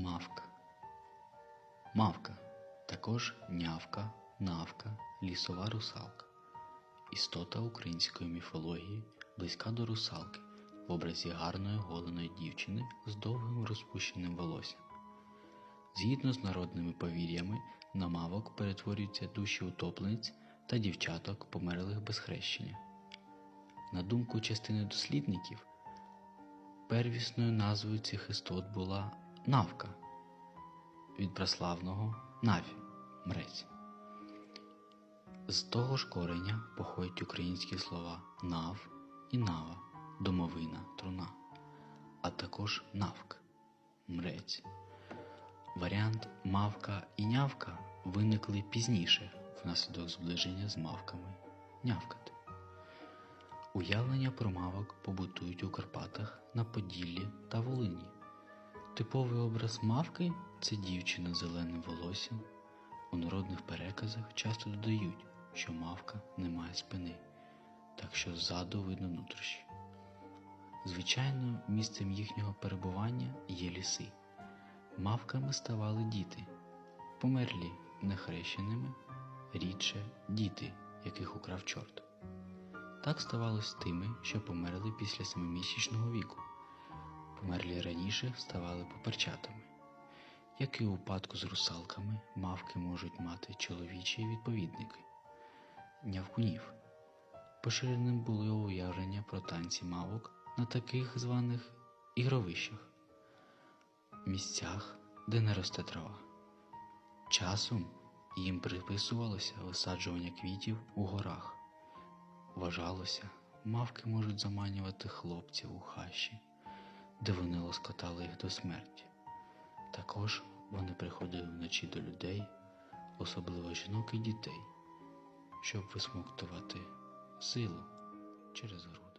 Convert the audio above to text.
Мавка. Мавка також нявка, навка, лісова русалка. Істота української міфології близька до русалки в образі гарної голеної дівчини з довгим розпущеним волоссям. Згідно з народними повір'ями, на мавок перетворюються душі утоплениць та дівчаток, померлих без хрещення. На думку частини дослідників, первісною назвою цих істот була навка від праславного наві мрець. З того ж кореня походять українські слова нав і нава, домовина, труна, а також навк, мрець. Варіант мавка і нявка виникли пізніше внаслідок зближення з мавками нявкати. Уявлення про мавок побутують у Карпатах на Поділлі та Волині. Типовий образ мавки це дівчина з зеленим волоссям. У народних переказах часто додають, що мавка не має спини, так що ззаду видно нутрощі. Звичайно, місцем їхнього перебування є ліси. Мавками ставали діти, померлі нехрещеними, рідше діти, яких украв чорт. Так ставалось тими, що померли після семимісячного віку. Померлі раніше ставали поперчатами. Як і у випадку з русалками, мавки можуть мати чоловічі відповідники нявкунів. Поширеним було уявлення про танці мавок на таких званих ігровищах, місцях, де не росте трава. Часом їм приписувалося висаджування квітів у горах. Вважалося, мавки можуть заманювати хлопців у хащі, де вони лоскотали їх до смерті. Також вони приходили вночі до людей, особливо жінок і дітей, щоб висмоктувати силу через гру.